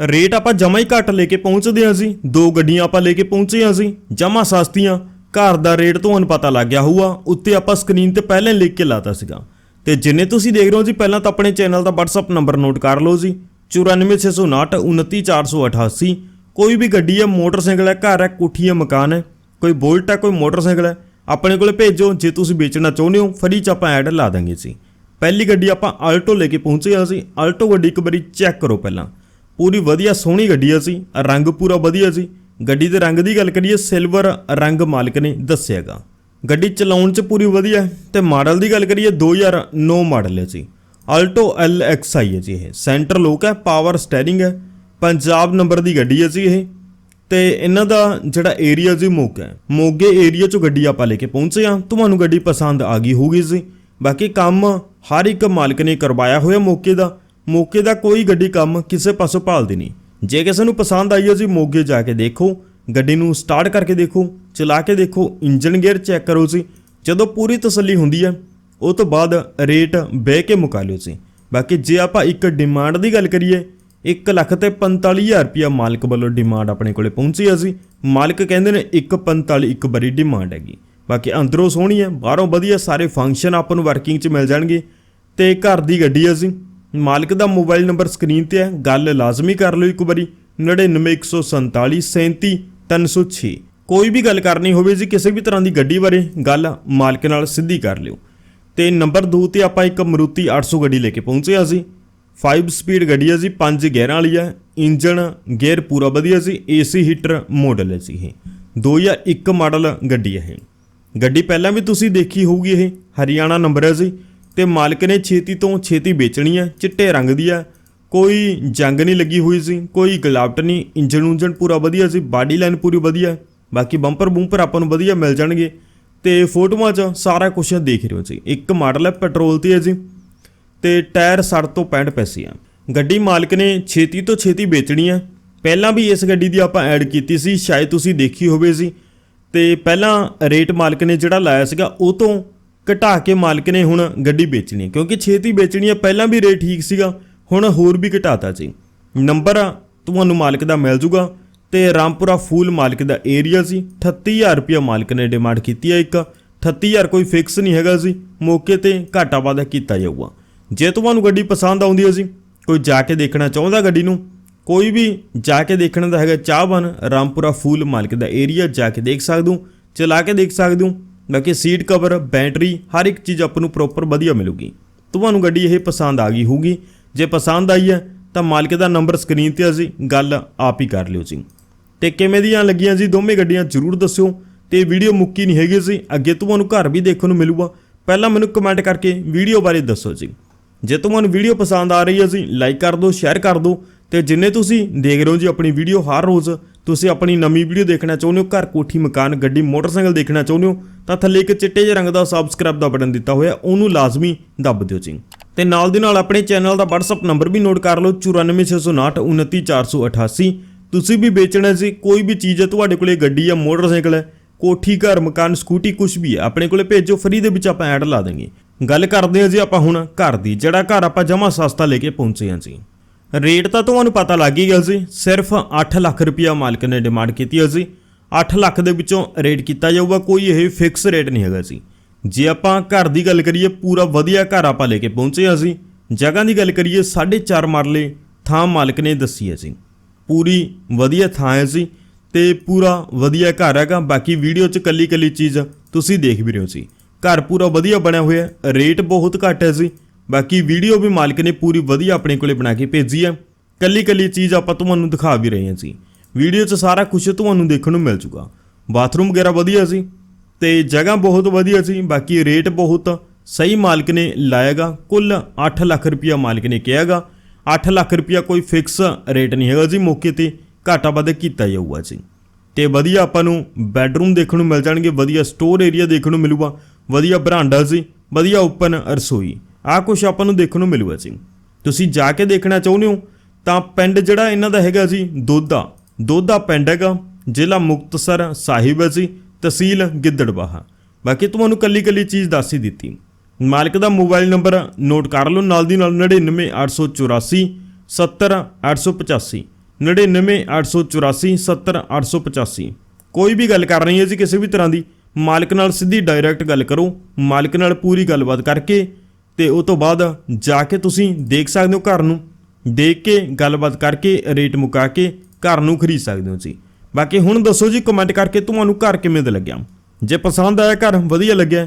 Rate ਆਪਾਂ ਜਮਾ ਹੀ ਘੱਟ ਲੈ ਕੇ ਪਹੁੰਚਦੇ ਹਾਂ ਸੀ ਦੋ ਗੱਡੀਆਂ ਆਪਾਂ ਲੈ ਕੇ ਪਹੁੰਚੇ ਹਾਂ ਅਸੀਂ ਜਮਾ ਸਸਤੀਆਂ, ਘਰ ਦਾ ਰੇਟ ਤੁਹਾਨੂੰ ਪਤਾ ਲੱਗ ਗਿਆ ਹੋਊਗਾ। ਉੱਤੇ ਆਪਾਂ ਸਕਰੀਨ ਤੇ ਪਹਿਲਾਂ ਹੀ ਲਿਖ ਕੇ ਲਾਤਾ ਸੀਗਾ। ਤੇ ਜਿੰਨੇ ਤੁਸੀਂ ਦੇਖ ਰਹੇ ਹੋ ਜੀ, ਪਹਿਲਾਂ ਤਾਂ ਆਪਣੇ ਚੈਨਲ ਦਾ WhatsApp ਨੰਬਰ ਨੋਟ ਕਰ ਲਓ ਜੀ। 94659 29488 ਕੋਈ ਵੀ ਗੱਡੀ ਹੈ, ਮੋਟਰਸਾਈਕਲ ਹੈ, ਘਰ ਹੈ, ਕੋਠੀ ਹੈ, ਮਕਾਨ ਹੈ, ਕੋਈ ਬੋਲਟ ਹੈ, ਕੋਈ ਮੋਟਰਸਾਈਕਲ ਹੈ, ਆਪਣੇ ਕੋਲੇ ਭੇਜੋ। ਜੇ ਤੁਸੀਂ ਵੇਚਣਾ ਚਾਹੁੰਦੇ ਹੋ, ਫਰੀ ਚ ਆਪਾਂ ਐਡ ਲਾ ਦਾਂਗੇ ਜੀ। ਪਹਿਲੀ ਗੱਡੀ ਆਪਾਂ ਆਲਟੋ ਲੈ ਕੇ ਪਹੁੰਚੇ ਹਾਂ ਸੀ ਆਲਟੋ ਗੱਡੀ ਇੱਕ ਵਾਰੀ ਚੈੱਕ ਕਰੋ ਪਹਿਲਾਂ। ਪੂਰੀ ਵਧੀਆ ਸੋਹਣੀ ਗੱਡੀ ਆ ਸੀ, ਰੰਗ ਪੂਰਾ ਵਧੀਆ ਸੀ। ਗੱਡੀ ਦੇ ਰੰਗ ਦੀ ਗੱਲ ਕਰੀਏ ਸਿਲਵਰ ਰੰਗ ਮਾਲਕ ਨੇ ਦੱਸਿਆਗਾ। ਗੱਡੀ ਚਲਾਉਣ 'ਚ ਪੂਰੀ ਵਧੀਆ ਹੈ ਤੇ ਮਾਡਲ ਦੀ ਗੱਲ ਕਰੀਏ 2009 ਮਾਡਲ ਹੈ ਜੀ ਆਲਟੋ LXi ਹੈ ਜੀ ਇਹ। ਸੈਂਟਰ ਲੋਕ ਹੈ ਪਾਵਰ ਸਟੀਅਰਿੰਗ ਹੈ, ਪੰਜਾਬ ਨੰਬਰ ਦੀ ਗੱਡੀ ਹੈ ਜੀ ਇਹ। ਤੇ ਇਹਨਾਂ ਦਾ ਜਿਹੜਾ ਏਰੀਆ ਜੀ, ਮੋਗਾ ਹੈ। ਮੋਗੇ ਏਰੀਆ 'ਚੋਂ ਗੱਡੀ ਆਪਾਂ ਲੈ ਕੇ ਪਹੁੰਚੇ ਆ ਤੁਹਾਨੂੰ ਗੱਡੀ ਪਸੰਦ ਆ ਗਈ ਹੋਊਗੀ ਜੀ। ਬਾਕੀ ਕੰਮ ਹਰ ਇੱਕ ਮਾਲਕ ਨੇ ਕਰਵਾਇਆ ਹੋਇਆ ਮੌਕੇ ਦਾ। ਮੌਕੇ ਦਾ ਕੋਈ ਗੱਡੀ ਕੰਮ ਕਿਸੇ ਪਾਸੋਂ ਭਾਲਦੀ ਨਹੀਂ। ਜੇ ਕਿਸੇ ਨੂੰ ਪਸੰਦ ਆਈ ਹੈ ਜੀ ਮੋਗੇ ਜਾ ਕੇ ਦੇਖੋ, ਗੱਡੀ ਨੂੰ ਸਟਾਰਟ ਕਰਕੇ ਦੇਖੋ, ਚਲਾ ਕੇ ਦੇਖੋ ਇੰਜਨ ਗੇਅਰ ਚੈੱਕ ਕਰੋ ਜੀ ਜਦੋਂ ਪੂਰੀ ਤਸੱਲੀ ਹੁੰਦੀ ਹੈ ਉਹ ਤੋਂ ਬਾਅਦ ਰੇਟ ਬਹਿ ਕੇ ਮੁਕਾ ਲਿਓ ਜੀ ਬਾਕੀ ਜੇ ਆਪਾਂ ਇੱਕ ਡਿਮਾਂਡ ਦੀ ਗੱਲ ਕਰੀਏ 1 ਲੱਖ ਤੇ 45000 ਰੁਪਿਆ ਮਾਲਕ ਵੱਲੋਂ ਡਿਮਾਂਡ ਆਪਣੇ ਕੋਲੇ ਪਹੁੰਚੀ ਆ ਸੀ। ਮਾਲਕ ਕਹਿੰਦੇ ਨੇ 145 ਇੱਕ ਬੜੀ ਡਿਮਾਂਡ ਹੈਗੀ। ਬਾਕੀ ਅੰਦਰੋਂ ਸੋਹਣੀ ਹੈ ਬਾਹਰੋਂ ਵਧੀਆ ਸਾਰੇ ਫੰਕਸ਼ਨ ਆਪਾਂ ਨੂੰ ਵਰਕਿੰਗ 'ਚ ਮਿਲ ਜਾਣਗੇ। ਤੇ ਘਰ ਦੀ ਗੱਡੀ ਆ ਸੀ। ਮਾਲਕ ਦਾ ਮੋਬਾਈਲ ਨੰਬਰ ਸਕਰੀਨ ਤੇ ਹੈ। ਗੱਲ ਲਾਜ਼ਮੀ ਕਰ ਲਓ ਇੱਕ ਵਾਰੀ। 9914473306 ਕੋਈ ਵੀ ਗੱਲ ਕਰਨੀ ਹੋਵੇ ਜੀ ਕਿਸੇ ਵੀ ਤਰ੍ਹਾਂ ਦੀ ਗੱਡੀ ਬਾਰੇ, ਗੱਲ ਮਾਲਕ ਨਾਲ ਸਿੱਧੀ ਕਰ ਲਿਓ। ਤੇ ਨੰਬਰ 2 ਤੇ ਆਪਾਂ ਇੱਕ ਮਰੂਤੀ 800 ਗੱਡੀ ਲੈ ਕੇ ਪਹੁੰਚੇ ਹਾਂ ਸੀ 5 ਸਪੀਡ ਗੱਡੀ ਹੈ ਜੀ 5 ਗੇਅਰਾਂ ਵਾਲੀ ਹੈ। ਇੰਜਨ ਗੇਅਰ ਪੂਰਾ ਵਧੀਆ ਸੀ ਏਸੀ ਹੀਟਰ ਮਾਡਲ ਹੈ ਜੀ ਇਹ। 2001 ਮਾਡਲ ਗੱਡੀ ਹੈ ਇਹ। ਗੱਡੀ ਪਹਿਲਾਂ ਵੀ ਤੁਸੀਂ ਦੇਖੀ ਹੋਊਗੀ ਇਹ। ਹਰਿਆਣਾ ਨੰਬਰ ਹੈ ਜੀ। ਤੇ ਮਾਲਕ ਨੇ ਛੇਤੀ ਤੋਂ ਛੇਤੀ ਵੇਚਣੀ ਹੈ, ਚਿੱਟੇ ਰੰਗ ਦੀ ਹੈ। ਕੋਈ ਜੰਗ ਨਹੀਂ ਲੱਗੀ ਹੋਈ ਸੀ, ਕੋਈ ਗਲਾਵਟ ਨਹੀਂ ਇੰਜਨ ਉਂਜਨ ਪੂਰਾ ਵਧੀਆ ਸੀ, ਬਾਡੀ ਲਾਈਨ ਪੂਰੀ ਵਧੀਆ ਬਾਕੀ ਬੰਪਰ ਬੂੰਪਰ ਆਪਾਂ ਨੂੰ ਵਧੀਆ ਮਿਲ ਜਾਣਗੇ। ਤੇ ਫੋਟੋਆਂ 'ਚ ਸਾਰਾ ਕੁਝ ਦੇਖ ਰਹੇ ਹੋ ਜੀ ਇੱਕ ਮਾਡਲ ਹੈ, ਪੈਟਰੋਲ ਤੇ ਹੈ ਜੀ। ਤੇ ਟਾਇਰ 60 ਤੋਂ 65 ਪੈਸੇ ਆ। ਗੱਡੀ ਮਾਲਕ ਨੇ ਛੇਤੀ ਤੋਂ ਛੇਤੀ ਵੇਚਣੀ ਹੈ। ਪਹਿਲਾਂ ਵੀ ਇਸ ਗੱਡੀ ਦੀ ਆਪਾਂ ਐਡ ਕੀਤੀ ਸੀ, ਸ਼ਾਇਦ ਤੁਸੀਂ ਦੇਖੀ ਹੋਵੇ ਸੀ ਤੇ ਪਹਿਲਾਂ ਰੇਟ ਮਾਲਕ ਨੇ ਜਿਹੜਾ ਲਾਇਆ ਸੀਗਾ, ਉਹ ਤੋਂ ਘਟਾ ਕੇ ਮਾਲਕ ਨੇ ਹੁਣ ਗੱਡੀ ਵੇਚਣੀ ਹੈ। ਕਿਉਂਕਿ ਛੇਤੀ ਵੇਚਣੀ ਹੈ, ਪਹਿਲਾਂ ਵੀ ਰੇਟ ਠੀਕ ਸੀਗਾ, ਹੁਣ ਹੋਰ ਵੀ ਘਟਾਤਾ ਜੀ। ਨੰਬਰ ਤੁਹਾਨੂੰ ਮਾਲਕ ਦਾ ਮਿਲ ਜੂਗਾ ਤੇ ਰਾਮਪੁਰਾ ਫੂਲ ਮਾਲਕ ਦਾ ਏਰੀਆ ਸੀ। 38000 ਰੁਪਇਆ ਮਾਲਕ ਨੇ ਡਿਮਾਂਡ ਕੀਤੀ ਹੈ ਇੱਕ। 38000 ਕੋਈ ਫਿਕਸ ਨਹੀਂ ਹੈਗਾ ਸੀ ਮੌਕੇ ਤੇ ਘਾਟਾ ਵਾਧਾ ਕੀਤਾ ਜਾਊਗਾ। ਜੇ ਤੁਹਾਨੂੰ ਗੱਡੀ ਪਸੰਦ ਆਉਂਦੀ ਹੈ ਜੀ, ਕੋਈ ਜਾ ਕੇ ਦੇਖਣਾ ਚਾਹੁੰਦਾ ਗੱਡੀ ਨੂੰ, ਕੋਈ ਵੀ ਜਾ ਕੇ ਦੇਖਣ ਦਾ ਹੈਗਾ ਚਾਹਬਨ ਰਾਮਪੁਰਾ ਫੂਲ ਮਾਲਕ ਦਾ ਏਰੀਆ ਜਾ ਕੇ ਦੇਖ ਸਕਦੇ ਹੋ, ਚਲਾ ਕੇ ਦੇਖ ਸਕਦੇ ਹੋ। ਬਾਕੀ ਸੀਟ ਕਵਰ ਬੈਟਰੀ ਹਰ ਇੱਕ ਚੀਜ਼ ਆਪਾਂ ਨੂੰ ਪ੍ਰੋਪਰ ਵਧੀਆ ਮਿਲੂਗੀ। ਤੁਹਾਨੂੰ ਗੱਡੀ ਇਹ ਪਸੰਦ ਆ ਗਈ ਹੋਊਗੀ। ਜੇ ਪਸੰਦ ਆਈ ਹੈ, ਤਾਂ ਮਾਲਕ ਦਾ ਨੰਬਰ ਸਕਰੀਨ ਤੇ ਅਸੀਂ ਗੱਲ ਆਪ ਹੀ ਕਰ ਲਿਓ ਜੀ। ਤੇ ਕਿਵੇਂ ਦੀਆਂ ਲੱਗੀਆਂ ਜੀ? ਦੋਵੇਂ ਗੱਡੀਆਂ ਜਰੂਰ ਦੱਸਿਓ। ਤੇ ਵੀਡੀਓ ਮੁੱਕੀ ਨਹੀਂ ਹੈਗੀ ਸੀ ਅੱਗੇ ਤੁਹਾਨੂੰ ਘਰ ਵੀ ਦੇਖਣ ਨੂੰ ਮਿਲੂਗਾ। ਪਹਿਲਾਂ ਮੈਨੂੰ ਕਮੈਂਟ ਕਰਕੇ ਵੀਡੀਓ ਬਾਰੇ ਦੱਸੋ ਜੀ। ਜੇ ਤੁਹਾਨੂੰ ਵੀਡੀਓ ਪਸੰਦ ਆ ਰਹੀ ਹੈ ਜੀ ਲਾਈਕ ਕਰ ਦਿਓ ਸ਼ੇਅਰ ਕਰ ਦਿਓ। ਤੇ ਜਿੰਨੇ ਤੁਸੀਂ ਦੇਖ ਰਹੇ ਹੋ ਜੀ ਆਪਣੀ ਵੀਡੀਓ ਹਰ ਰੋਜ਼ ਤੁਸੀਂ ਆਪਣੀ ਨਵੀਂ ਵੀਡੀਓ ਦੇਖਣਾ ਚਾਹੁੰਦੇ ਹੋ, ਘਰ ਕੋਠੀ, ਮਕਾਨ, ਗੱਡੀ, ਮੋਟਰਸਾਈਕਲ ਦੇਖਣਾ ਚਾਹੁੰਦੇ ਹੋ, ਤਾਂ ਥੱਲੇ ਇੱਕ ਚਿੱਟੇ ਜਿਹੇ ਰੰਗ ਦਾ ਸਬਸਕ੍ਰਾਈਬ ਦਾ ਬਟਨ ਦਿੱਤਾ ਹੋਇਆ, ਉਹਨੂੰ ਲਾਜ਼ਮੀ ਦੱਬ ਦਿਓ ਜੀ। ਤੇ ਨਾਲ ਦੀ ਨਾਲ ਆਪਣੇ ਚੈਨਲ ਦਾ WhatsApp ਨੰਬਰ ਵੀ ਨੋਟ ਕਰ ਲਓ 9469 29488 ਤੁਸੀਂ ਵੀ ਵੇਚਣਾ ਸੀ, ਕੋਈ ਵੀ ਚੀਜ਼ ਹੈ, ਤੁਹਾਡੇ ਕੋਲੇ ਗੱਡੀ ਜਾਂ ਮੋਟਰਸਾਈਕਲ ਹੈ, ਕੋਠੀ, ਘਰ, ਮਕਾਨ, ਸਕੂਟੀ ਕੁਝ ਵੀ ਹੈ, ਆਪਣੇ ਕੋਲੇ ਭੇਜੋ ਫਰੀ ਦੇ ਵਿੱਚ ਆਪਾਂ ਐਡ ਲਾ ਦਾਂਗੇ ਗੱਲ ਕਰਦੇ ਹਾਂ ਜੀ ਆਪਾਂ ਹੁਣ ਘਰ ਦੀ, ਜਿਹੜਾ ਘਰ ਆਪਾਂ ਜਮਾ ਸਸਤਾ ਲੈ ਕੇ ਪਹੁੰਚੇ ਹਾਂ ਜੀ। ਰੇਟ ਤਾਂ ਤੁਹਾਨੂੰ ਪਤਾ ਲੱਗ ਹੀ ਗਿਆ ਸੀ, ਸਿਰਫ 8 ਲੱਖ ਰੁਪਇਆ ਮਾਲਕ ਨੇ ਡਿਮਾਂਡ ਕੀਤੀ ਹੈ ਜੀ 8 ਲੱਖ ਦੇ ਵਿੱਚੋਂ ਰੇਟ ਕੀਤਾ ਜਾਊਗਾ, ਕੋਈ ਇਹ ਫਿਕਸ ਰੇਟ ਨਹੀਂ ਹੈਗਾ ਜੀ। ਜੇ ਆਪਾਂ ਘਰ ਦੀ ਗੱਲ ਕਰੀਏ, ਪੂਰਾ ਵਧੀਆ ਘਰ ਆਪਾਂ ਲੈ ਕੇ ਪਹੁੰਚੇ ਹਾਂ ਸੀ ਜਗ੍ਹਾ ਦੀ ਗੱਲ ਕਰੀਏ 4.5 ਮਰਲੇ ਥਾਂ ਮਾਲਕ ਨੇ ਦੱਸੀ ਹੈ ਜੀ। ਪੂਰੀ ਵਧੀਆ ਥਾਂ ਹੈ ਸੀ ਤੇ ਪੂਰਾ ਵਧੀਆ ਘਰ ਹੈਗਾ। ਬਾਕੀ ਵੀਡੀਓ 'ਚ ਕੱਲੀ ਕੱਲੀ ਚੀਜ਼ ਤੁਸੀਂ ਦੇਖ ਵੀ ਰਹੇ ਹੋ ਸੀ ਘਰ ਪੂਰਾ ਵਧੀਆ ਬਣਿਆ ਹੋਇਆ ਰੇਟ ਬਹੁਤ ਘੱਟ ਹੈ ਸੀ ਬਾਕੀ ਵੀਡੀਓ ਵੀ ਮਾਲਕ ਨੇ ਪੂਰੀ ਵਧੀਆ ਆਪਣੇ ਕੋਲੇ ਬਣਾ ਕੇ ਭੇਜੀ ਹੈ। ਕੱਲੀ ਕੱਲੀ ਚੀਜ਼ ਆਪਾਂ ਤੁਹਾਨੂੰ ਦਿਖਾ ਵੀ ਰਹੇ ਹਾਂ ਜੀ। ਵੀਡੀਓ 'ਚ ਸਾਰਾ ਕੁਝ ਤੁਹਾਨੂੰ ਦੇਖਣ ਨੂੰ ਮਿਲ ਜੂਗਾ। ਬਾਥਰੂਮ ਵਗੈਰਾ ਵਧੀਆ ਸੀ ਤੇ ਜਗ੍ਹਾ ਬਹੁਤ ਵਧੀਆ ਸੀ ਬਾਕੀ ਰੇਟ ਬਹੁਤ ਸਹੀ ਮਾਲਕ ਨੇ ਲਾਇਆਗਾ। ਕੁੱਲ 8 ਲੱਖ ਰੁਪਇਆ ਮਾਲਕ ਨੇ ਕਿਹਾਗਾ। 8 ਲੱਖ ਰੁਪਇਆ ਕੋਈ ਫਿਕਸ ਰੇਟ ਨਹੀਂ ਹੈਗਾ ਜੀ, ਮੌਕੇ ਤੇ ਘਾਟਾ ਵਾਧਾ ਕੀਤਾ ਜਾਊਗਾ ਜੀ। ਤੇ ਵਧੀਆ ਆਪਾਂ ਨੂੰ ਬੈੱਡਰੂਮ ਦੇਖਣ ਨੂੰ ਮਿਲ ਜਾਣਗੇ, ਵਧੀਆ ਸਟੋਰ ਏਰੀਆ ਦੇਖਣ ਨੂੰ ਮਿਲੂਗਾ, ਵਧੀਆ ਬਰਾਂਡਾ ਸੀ ਵਧੀਆ ਓਪਨ ਰਸੋਈ। ਆਹ ਕੁਝ ਆਪਾਂ ਨੂੰ ਦੇਖਣ ਨੂੰ ਮਿਲੂਗਾ ਜੀ ਤੁਸੀਂ ਜਾ ਕੇ ਦੇਖਣਾ ਚਾਹੁੰਦੇ ਹੋ? ਤਾਂ ਪਿੰਡ ਜਿਹੜਾ ਇਹਨਾਂ ਦਾ ਹੈਗਾ ਜੀ ਦੋਦਾ ਦੋਦਾ ਪਿੰਡ ਹੈਗਾ, ਜ਼ਿਲ੍ਹਾ ਮੁਕਤਸਰ ਸਾਹਿਬ ਹੈ ਜੀ, ਤਹਿਸੀਲ ਗਿੱਦੜਬਾਹਾ ਬਾਕੀ ਤੁਹਾਨੂੰ ਕੱਲੀ ਕੱਲੀ ਚੀਜ਼ ਦੱਸ ਹੀ ਦਿੱਤੀ। ਮਾਲਕ ਦਾ ਮੋਬਾਈਲ ਨੰਬਰ ਨੋਟ ਕਰ ਲਓ, ਨਾਲ ਦੀ ਨਾਲ 99884 70885 99884 70885 ਕੋਈ ਵੀ ਗੱਲ ਕਰਨੀ ਹੈ ਜੀ ਕਿਸੇ ਵੀ ਤਰ੍ਹਾਂ ਦੀ, ਮਾਲਕ ਨਾਲ ਸਿੱਧੀ ਡਾਇਰੈਕਟ ਗੱਲ ਕਰੋ, ਮਾਲਕ ਨਾਲ ਪੂਰੀ ਗੱਲਬਾਤ ਕਰਕੇ ਤੇ ਉਹ ਤੋਂ ਬਾਅਦ ਜਾ ਕੇ ਤੁਸੀਂ ਦੇਖ ਸਕਦੇ ਹੋ ਘਰ ਨੂੰ। ਦੇਖ ਕੇ ਗੱਲਬਾਤ ਕਰਕੇ, ਰੇਟ ਮੁਕਾ ਕੇ ਘਰ ਨੂੰ ਖਰੀਦ ਸਕਦੇ ਹੋ ਜੀ ਬਾਕੀ ਹੁਣ ਦੱਸੋ ਜੀ ਕਮੈਂਟ ਕਰਕੇ ਤੁਹਾਨੂੰ ਘਰ ਕਿਵੇਂ ਦਾ ਲੱਗਿਆ? ਜੇ ਪਸੰਦ ਆਇਆ ਘਰ, ਵਧੀਆ ਲੱਗਿਆ,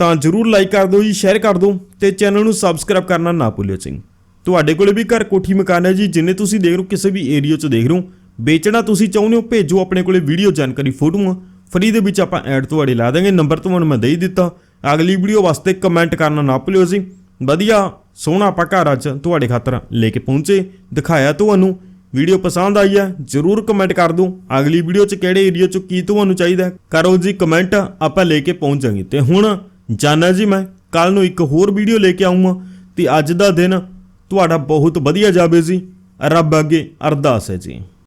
ਤਾਂ ਜਰੂਰ ਲਾਈਕ ਕਰ ਦਿਓ ਜੀ ਸ਼ੇਅਰ ਕਰ ਦਿਓ ਤੇ ਚੈਨਲ ਨੂੰ ਸਬਸਕ੍ਰਾਈਬ ਕਰਨਾ ਨਾ ਭੁੱਲਿਓ ਜੀ ਤੁਹਾਡੇ ਕੋਲੇ ਵੀ ਘਰ ਕੋਠੀ ਮਕਾਨ ਹੈ ਜੀ, ਜਿੰਨੇ ਤੁਸੀਂ ਦੇਖ ਰਹੇ ਹੋ, ਕਿਸੇ ਵੀ ਏਰੀਆ 'ਚ ਦੇਖ ਰਹੇ ਹੋ, ਵੇਚਣਾ ਤੁਸੀਂ ਚਾਹੁੰਦੇ ਹੋ, ਭੇਜੋ ਆਪਣੇ ਕੋਲੇ ਵੀਡੀਓ ਜਾਣਕਾਰੀ ਫੋਟੋਆਂ। ਫਰੀ ਦੇ ਵਿੱਚ ਆਪਾਂ ਐਡ ਤੁਹਾਡੇ ਲਾ ਦਾਂਗੇ ਨੰਬਰ ਤੁਹਾਨੂੰ ਮੈਂ ਦੇ ਹੀ ਦਿੱਤਾ। ਅਗਲੀ ਵੀਡੀਓ ਵਾਸਤੇ ਕਮੈਂਟ ਕਰਨਾ ਨਾ ਭੁੱਲਿਓ ਜੀ। ਵਧੀਆ, ਸੋਹਣਾ ਆਪਾਂ ਘਰ ਅੱਜ ਤੁਹਾਡੇ ਖਾਤਰ ਲੈ ਕੇ ਪਹੁੰਚੇ। ਦਿਖਾਇਆ ਤੁਹਾਨੂੰ। ਵੀਡੀਓ ਪਸੰਦ ਆਈ ਹੈ, ਜਰੂਰ ਕਮੈਂਟ ਕਰ ਦਿਓ। ਅਗਲੀ ਵੀਡੀਓ 'ਚ ਕਿਹੜੇ ਏਰੀਆ 'ਚ ਕੀ ਤੁਹਾਨੂੰ ਚਾਹੀਦਾ ਕਰੋ ਜੀ ਕਮੈਂਟ ਆਪਾਂ ਲੈ ਕੇ ਪਹੁੰਚਾਂਗੇ ਜਾਵਾਂਗੇ। ਤੇ ਹੁਣ ਜਾਣਾ ਜੀ ਮੈਂ ਕੱਲ ਨੂੰ ਇੱਕ ਹੋਰ ਵੀਡੀਓ ਲੈ ਕੇ ਆਉਂਗਾ ਤੇ ਅੱਜ ਦਾ ਦਿਨ ਤੁਹਾਡਾ ਬਹੁਤ ਵਧੀਆ ਜਾਵੇ ਜੀ। ਰੱਬ ਅੱਗੇ ਅਰਦਾਸ ਹੈ ਜੀ।